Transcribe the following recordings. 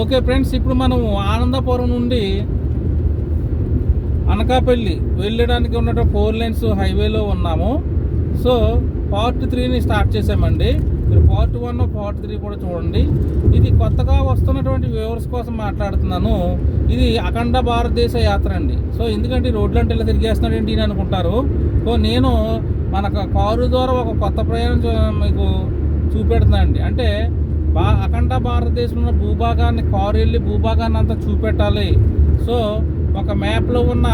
Okay friends ఇప్పుడు మనం ఆనందపురం నుండి అనకాపల్లి వెళ్ళడానికి ఉన్న ఫోర్ లైన్స్ హైవేలో ఉన్నాము. సో పార్ట్ త్రీని స్టార్ట్ చేసామండి మీరు పార్ట్ వన్ పార్ట్ త్రీ కూడా చూడండి. ఇది కొత్తగా వస్తున్నటువంటి వ్యూవర్స్ కోసం మాట్లాడుతున్నాను. ఇది అఖండ భారతదేశ యాత్ర అండి. సో ఎందుకంటే రోడ్లు అంటే ఇలా తిరిగేస్తున్నాడు ఏంటి అని అనుకుంటారు. సో నేను మన కారు ద్వారా ఒక కొత్త ప్రయాణం మీకు మీకు చూపెడుతున్నానండి. అంటే బా అఖండ భారతదేశంలో ఉన్న భూభాగాన్ని కారు వెళ్ళి భూభాగాన్ని అంతా చూపెట్టాలి. సో ఒక మ్యాప్లో ఉన్న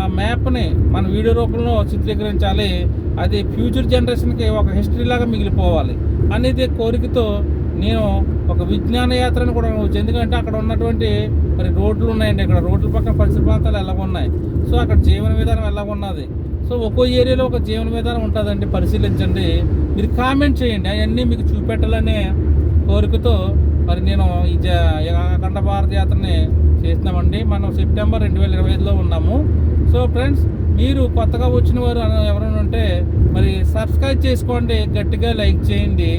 ఆ మ్యాప్ని మన వీడియో రూపంలో చిత్రీకరించాలి. అది ఫ్యూచర్ జనరేషన్కి ఒక హిస్టరీ లాగా మిగిలిపోవాలి. అనేది కోరికతో నేను ఒక విజ్ఞాన యాత్రను కూడా ఎందుకంటే అక్కడ ఉన్నటువంటి మరి రోడ్లు ఉన్నాయండి. ఇక్కడ రోడ్ల పక్కన పరిసర ప్రాంతాలు ఎలా ఉన్నాయి. సో అక్కడ జీవన విధానం ఎలా ఉన్నది. సో ఒక్కో ఏరియాలో ఒక జీవన విధానం ఉంటుందండి పరిశీలించండి. మీరు కామెంట్ చేయండి. అవన్నీ మీకు చూపెట్టాలనే కోరికతో మరి నేను ఈ జ అఖండ భారత యాత్రని చేస్తున్నామండి. మనం సెప్టెంబర్ రెండు వేల ఇరవై ఐదులో ఉన్నాము. సో ఫ్రెండ్స్ మీరు కొత్తగా వచ్చిన వారు ఎవరైనా ఉంటే మరి సబ్స్క్రైబ్ చేసుకోండి. గట్టిగా లైక్ చేయండి.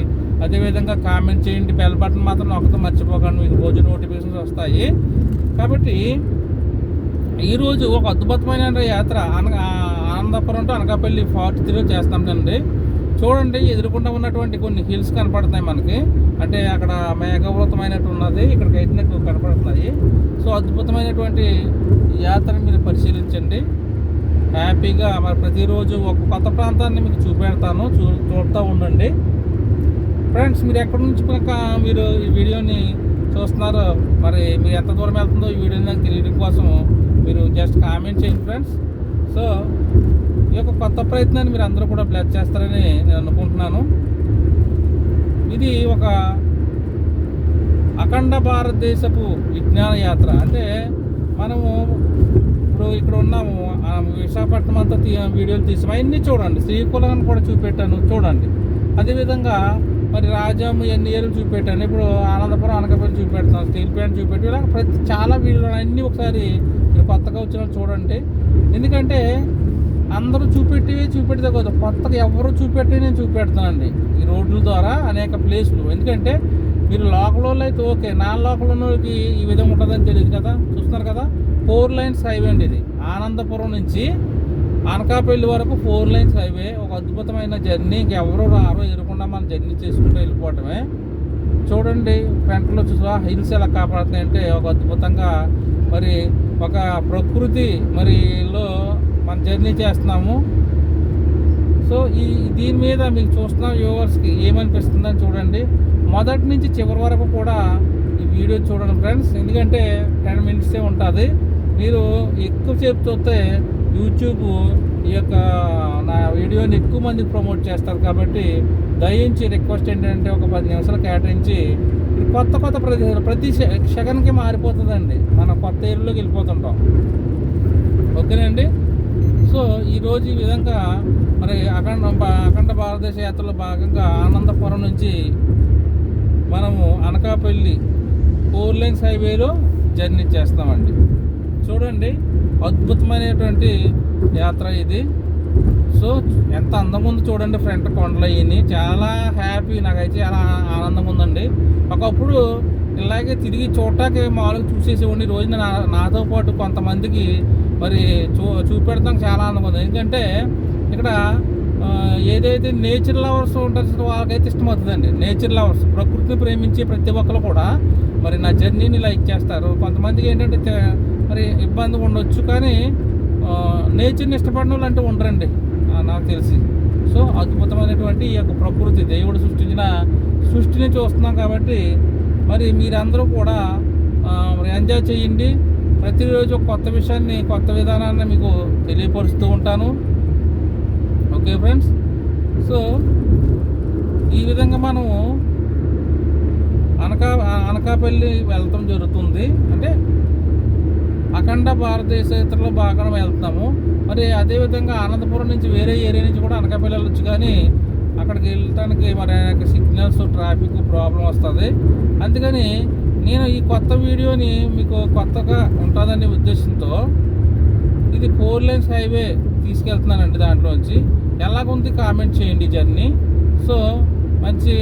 అదేవిధంగా కామెంట్ చేయండి. బెల్ బటన్ మాత్రం నొక్కతో మర్చిపోకండి. మీకు రోజు నోటిఫికేషన్స్ వస్తాయి. కాబట్టి ఈరోజు ఒక అద్భుతమైన యాత్ర అనగా Anandapuram to Anakapalli part three చేస్తామండి చూడండి ఎదురుకుండా ఉన్నటువంటి కొన్ని హిల్స్ కనపడుతున్నాయి మనకి. అంటే అక్కడ మేఘవృతమైనట్టు ఉన్నది ఇక్కడికి అయితే కనపడుతున్నాయి. సో అద్భుతమైనటువంటి యాత్రను మీరు పరిశీలించండి. హ్యాపీగా మరి ప్రతిరోజు ఒక కొత్త ప్రాంతాన్ని మీకు చూపెడతాను. చూ చూస్తూ ఉండండి. ఫ్రెండ్స్ మీరు ఎక్కడి నుంచి కనుక మీరు ఈ వీడియోని చూస్తున్నారో మరి మీరు ఎంత దూరం వెళ్తుందో ఈ వీడియోని నాకు తెలియడం కోసం మీరు జస్ట్ కామెంట్ చేయండి ఫ్రెండ్స్. సో యొక్క కొత్త ప్రయత్నాన్ని మీరు అందరూ కూడా బ్లెస్ చేస్తారని నేను అనుకుంటున్నాను. ఇది ఒక అఖండ భారతదేశపు విజ్ఞాన యాత్ర. అంటే మనము ఇప్పుడు ఇక్కడ ఉన్నాము విశాఖపట్నం అంతా తీ వీడియోలు తీసాము అవన్నీ చూడండి. శ్రీకులాన్ని కూడా చూపెట్టాను చూడండి. అదేవిధంగా మరి రాజాం ఎన్ని ఏళ్ళు చూపెట్టాను ఇప్పుడు ఆనందపురం అనకాపల్లి చూపెడతాను స్టీల్ ప్లాంట్ చూపెట్టి ఇలా ప్రతి చాలా వీడియోలు అన్నీ ఒకసారి మీరు కొత్తగా వచ్చిన చూడండి. ఎందుకంటే అందరూ చూపెట్టివే చూపెడితే కదా. కొత్తగా ఎవరు చూపెట్టి నేను చూపెడతానండి. ఈ రోడ్ల ద్వారా అనేక ప్లేసులు. ఎందుకంటే మీరు లోకల్ వాళ్ళు అయితే ఓకే. నా లోకల్ ఉన్న వాళ్ళకి ఈ విధంగా ఉంటుందని తెలియదు కదా. చూస్తున్నారు కదా? ఫోర్ లైన్స్ హైవే అండి ఇది. ఆనందపురం నుంచి అనకాపల్లి వరకు ఫోర్ లైన్స్ హైవే. ఒక అద్భుతమైన జర్నీ. ఇంకెవరూ రారో ఎరకుండా మనం జర్నీ చేసుకుంటూ వెళ్ళిపోవటమే. చూడండి ఫ్రంట్లో చూసా హిల్స్ ఎలా కాపాడుతున్నాయంటే ఒక అద్భుతంగా. మరి ఒక ప్రకృతి మరిలో మన జర్నీ చేస్తున్నాము. సో ఈ దీని మీద మీకు చూస్తున్న వ్యూవర్స్కి ఏమనిపిస్తుందని చూడండి. మొదటి నుంచి చివరి వరకు కూడా ఈ వీడియో చూడండి ఫ్రెండ్స్. ఎందుకంటే టెన్ మినిట్సే ఉంటుంది. మీరు ఎక్కువసేపు చూస్తే యూట్యూబ్ ఈ యొక్క నా వీడియోని ఎక్కువ మందికి ప్రమోట్ చేస్తారు కాబట్టి దయించి రిక్వెస్ట్ ఏంటంటే ఒక పది నిమిషాలు కేటాయించి కొత్త కొత్త ప్రతి ప్రతి సెకండ్కి మారిపోతుందండి. మనం కొత్త ఏరియాలోకి వెళ్ళిపోతుంటాం. ఓకేనండి సో ఈరోజు ఈ విధంగా మరి అఖండ భా- అఖండ భారతదేశ యాత్రలో భాగంగా ఆనందపురం నుంచి మనము అనకాపల్లి ఫోర్ లైన్స్ హైవేలో జర్నీ చేస్తామండి. చూడండి అద్భుతమైనటువంటి యాత్ర ఇది. సో ఎంత అందంగా ఉంది చూడండి ఫ్రంట్ కొండలు అయ్యి చాలా హ్యాపీ నాకైతే చాలా ఆనందం ఉందండి ఒకప్పుడు ఇలాగే తిరిగి చూడటానికి మామూలుగా చూసేసేవాడిని. రోజున నా నాతో పాటు కొంతమందికి మరి చూ చూపెడతాం చాలా ఆనందంగా ఉంది. ఎందుకంటే ఇక్కడ ఏదైతే నేచర్ లవర్స్ ఉంటారో వాళ్ళకైతే ఇష్టమవుతుందండి నేచర్ లవర్స్ ప్రకృతిని ప్రేమించే ప్రతి ఒక్కరు కూడా మరి నా జర్నీని లైక్ చేస్తారు. కొంతమందికి ఏంటంటే మరి ఇబ్బంది ఉండొచ్చు కానీ నేచర్ని ఇష్టపడిన వాళ్ళు అంటే ఉండరండి. నాకు తెలిసి. సో అద్భుతమైనటువంటి ఈ యొక్క ప్రకృతి దేవుడు సృష్టించిన సృష్టిని చూస్తున్నాం కాబట్టి మరి మీరందరూ కూడా మరి ఎంజాయ్ చేయండి. ప్రతిరోజు కొత్త విషయాన్ని కొత్త విధానాన్ని మీకు తెలియపరుస్తూ ఉంటాను. Okay friends? సో ఈ విధంగా మనము అనకా అనకాపల్లి వెళ్ళటం జరుగుతుంది. అంటే అఖండ భారతదేశ యాత్రలో బాగా వెళ్తాము. మరి అదేవిధంగా అనంతపురం నుంచి వేరే ఏరియా నుంచి కూడా అనకాపల్లి వెళ్ళొచ్చు కానీ అక్కడికి వెళ్ళటానికి మరి సిగ్నల్స్ ట్రాఫిక్ ప్రాబ్లం వస్తుంది. అందుకని నేను ఈ కొత్త వీడియోని మీకు కొత్తగా ఉంటుందనే ఉద్దేశంతో ఇది ఫోర్ లైన్స్ హైవే తీసుకెళ్తున్నానండి దాంట్లోంచి. ఎలాగుంది కామెంట్ చేయండి జర్నీ. సో మంచి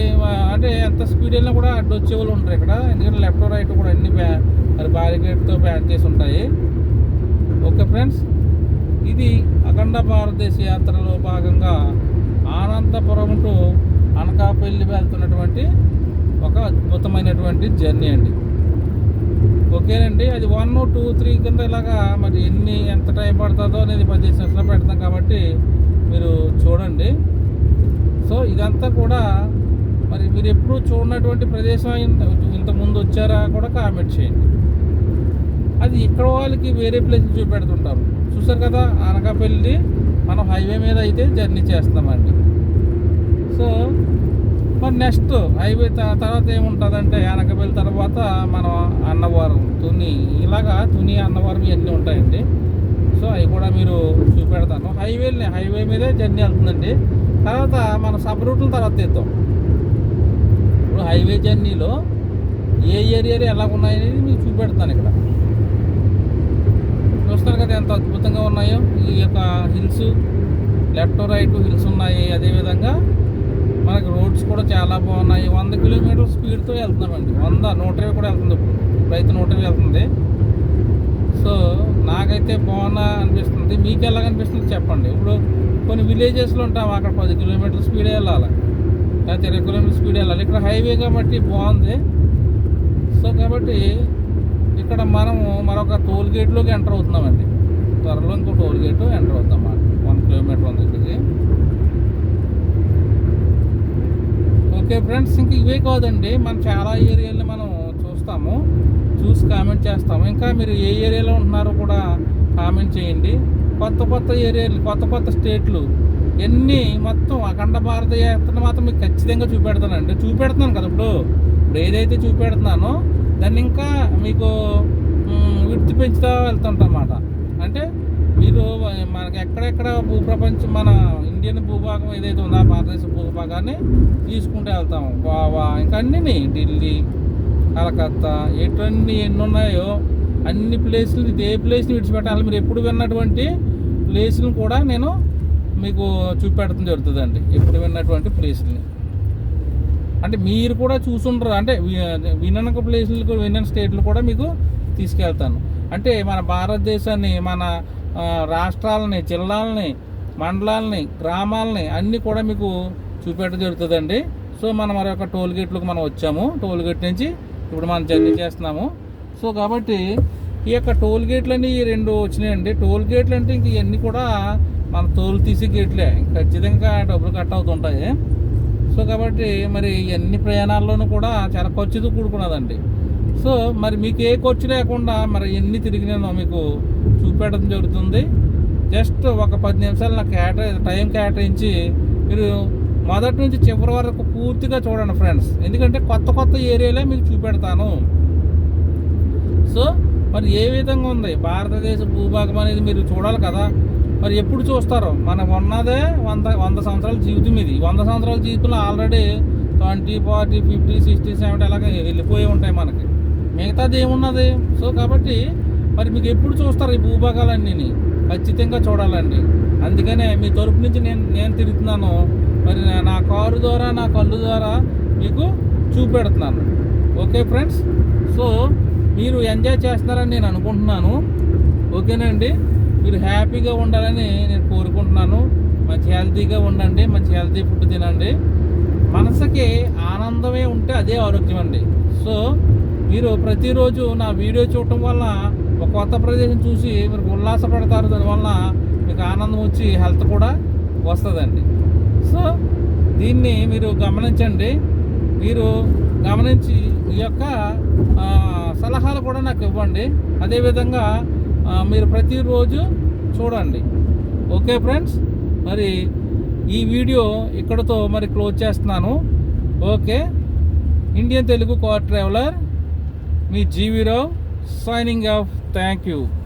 అంటే ఎంత స్పీడ్ వెళ్ళినా కూడా అడ్డు వచ్చే వాళ్ళు ఉంటారు ఇక్కడ. ఎందుకంటే లెఫ్ట్ రైట్ కూడా అన్ని బ్యా మరి బ్యారికేడ్తో బ్యాన్ చేసి ఉంటాయి. ఓకే ఫ్రెండ్స్ ఇది అఖండ భారతదేశ యాత్రలో భాగంగా అనంతపురం టు అనకాపల్లి వెళ్తున్నటువంటి ఒక అద్భుతమైనటువంటి జర్నీ అండి. ఓకేనండి అది వన్ టూ త్రీ కింద ఇలాగా మరి ఎన్ని ఎంత టైం పడుతుందో అనేది పదిహేను నిమిషాలు పెడతాం కాబట్టి మీరు చూడండి. సో ఇదంతా కూడా మరి మీరు ఎప్పుడు చూడనటువంటి ప్రదేశం ఇంత ఇంతకుముందు వచ్చారా కూడా కామెంట్ చేయండి. అది ఇక్కడ వాళ్ళకి వేరే ప్లేస్ చూపెడుతుంటారు. చూసారు కదా అనకాపల్లి మనం హైవే మీద అయితే జర్నీ చేస్తామండి సో మరి నెక్స్ట్ హైవే తర్వాత ఏముంటుందంటే అనకాపల్లి తర్వాత మనం అన్నవరం తుని ఇలాగా తుని అన్నవరం ఇవన్నీ ఉంటాయండి. సో అవి కూడా మీరు చూపెడతాను. హైవేని హైవే మీదే జర్నీ వెళ్తుందండి. తర్వాత మన సబ్ రూట్ల తర్వాత తీద్దాం. ఇప్పుడు హైవే జర్నీలో ఏ ఏరియాలు ఎలా ఉన్నాయనేది మీకు చూపెడతాను ఇక్కడ. చూస్తారు కదా ఎంత అద్భుతంగా ఉన్నాయో. ఈ యొక్క హిల్స్ లెఫ్ట్ రైట్ హిల్స్ ఉన్నాయి అదేవిధంగా. మనకి రోడ్స్ కూడా చాలా బాగున్నాయి. వంద కిలోమీటర్ స్పీడ్తో వెళ్తున్నామండి. వంద నూట ఇరవై కూడా వెళ్తుంది ఇప్పుడు. ఇప్పుడైతే నూట ఇరవై వెళ్తుంది. సో నాకైతే బాగున్నా అనిపిస్తుంది. మీకు ఎలా అనిపిస్తుంది చెప్పండి. ఇప్పుడు కొన్ని విలేజెస్లో ఉంటాం. అక్కడ పది కిలోమీటర్ స్పీడ్ వెళ్ళాలి. లేకపోతే ఇరవై కిలోమీటర్ స్పీడ్ వెళ్ళాలి. ఇక్కడ హైవే కాబట్టి బాగుంది. సో కాబట్టి ఇక్కడ మనము మరొక టోల్ గేట్లోకి ఎంటర్ అవుతున్నామండి. త్వరలో ఇంకో టోల్ గేట్ ఎంటర్ అవుతాం అన్నమాట వన్ కిలోమీటర్ ఉంది ఇక్కడికి ఓకే ఫ్రెండ్స్ ఇంక ఇవే కాదండి. మనం చాలా ఏరియాలని మనం చూస్తాము. చూసి కామెంట్ చేస్తాము. ఇంకా మీరు ఏ ఏరియాలో ఉంటున్నారో కూడా కామెంట్ చేయండి. కొత్త కొత్త ఏరియాలు కొత్త కొత్త స్టేట్లు ఎన్ని మొత్తం అఖండ భారత మాత్రం మీకు ఖచ్చితంగా చూపెడతానండి. చూపెడుతున్నాను కదా ఇప్పుడు. ఇప్పుడు ఏదైతే చూపెడుతున్నానో దాన్ని ఇంకా మీకు మ్, విడిచి పెంచుతూ వెళ్తుంటన్నమాట అంటే మీరు మనకి ఎక్కడెక్కడ భూప్రపంచం మన ఇండియన్ భూభాగం ఏదైతే ఉందో ఆ భారతదేశ భూభాగాన్ని తీసుకుంటూ వెళ్తాము. గోవా ఇంకా అన్నీ ఢిల్లీ కలకత్తా ఎటువంటి ఎన్ని ఉన్నాయో అన్ని ప్లేసులు ఇదే ప్లేస్ని విడిచిపెట్టాలి. మీరు ఎప్పుడు విన్నటువంటి ప్లేస్లను కూడా నేను మీకు చూపెడతాం జరుగుతుందండి. ఎప్పుడు విన్నటువంటి ప్లేస్ని అంటే మీరు కూడా చూసుంటారు. అంటే వి- ప్లేసులు వినని స్టేట్లు కూడా మీకు తీసుకెళ్తాను. అంటే మన భారతదేశాన్ని మన రాష్ట్రాలని జిల్లాలని మండలాలని గ్రామాలని అన్నీ కూడా మీకు చూపెట్టడం జరుగుతుందండి. సో మనం మరొక టోల్ గేట్లకు మనం వచ్చాము. టోల్ గేట్ నుంచి ఇప్పుడు మనం జర్నీ చేస్తున్నాము. సో కాబట్టి ఈ యొక్క టోల్ గేట్లని ఈ రెండు వచ్చినాయండి. టోల్ గేట్లు అంటే ఇంక ఇవన్నీ కూడా మన తోలు తీసి గేట్లే. ఖచ్చితంగా డబ్బులు కట్ అవుతుంటాయి. సో కాబట్టి మరి అన్ని ప్రయాణాల్లోనూ కూడా చాలా ఖర్చుతో కూడుకున్నదండి. సో మరి మీకు ఏ ఖర్చు లేకుండా మరి ఎన్ని తిరిగినానో మీకు చూపెట్టడం జరుగుతుంది. జస్ట్ ఒక పది నిమిషాలు నాకు కేటా టైం కేటాయించి మీరు మొదటి నుంచి చివరి వరకు పూర్తిగా చూడండి ఫ్రెండ్స్. ఎందుకంటే కొత్త కొత్త ఏరియాలే మీకు చూపెడతాను. సో మరి ఏ విధంగా ఉంది? భారతదేశ భూభాగం అనేది మీరు చూడాలి కదా. మరి ఎప్పుడు చూస్తారు? మనం ఉన్నదే వంద వంద సంవత్సరాల జీవితం ఇది. వంద సంవత్సరాల జీవితంలో already twenty forty fifty sixty seventy అలాగే వెళ్ళిపోయి ఉంటాయి మనకి. మిగతాది ఏమున్నది? సో కాబట్టి మరి మీకు ఎప్పుడు చూస్తారు ఈ భూభాగాలన్నీ ఖచ్చితంగా చూడాలండి. అందుకనే మీ తరపు నుంచి నేను నేను తిరుగుతున్నాను. మరి నా- కారు ద్వారా నా కళ్ళు ద్వారా మీకు చూపెడుతున్నాను. Okay friends? సో మీరు ఎంజాయ్ చేస్తున్నారని నేను అనుకుంటున్నాను. ఓకేనండి? మీరు హ్యాపీగా ఉండాలని నేను కోరుకుంటున్నాను. మంచి హెల్తీగా ఉండండి మంచి హెల్తీ ఫుడ్ తినండి. మనసుకి ఆనందమే ఉంటే అదే ఆరోగ్యం అండి సో మీరు ప్రతిరోజు నా వీడియో చూడటం వల్ల కొత్త ప్రదేశం చూసి మీరు ఉల్లాసపడతారు. దానివల్ల మీకు ఆనందం వచ్చి హెల్త్ కూడా వస్తుందండి. సో దీన్ని మీరు గమనించండి. మీరు గమనించి ఈ యొక్క సలహాలు కూడా నాకు ఇవ్వండి. అదేవిధంగా మీరు ప్రతిరోజు చూడండి. Okay friends? మరి ఈ వీడియో ఇక్కడతో మరి క్లోజ్ చేస్తున్నాను. Okay? Indian Telugu car traveller me GV Rao signing off thank you.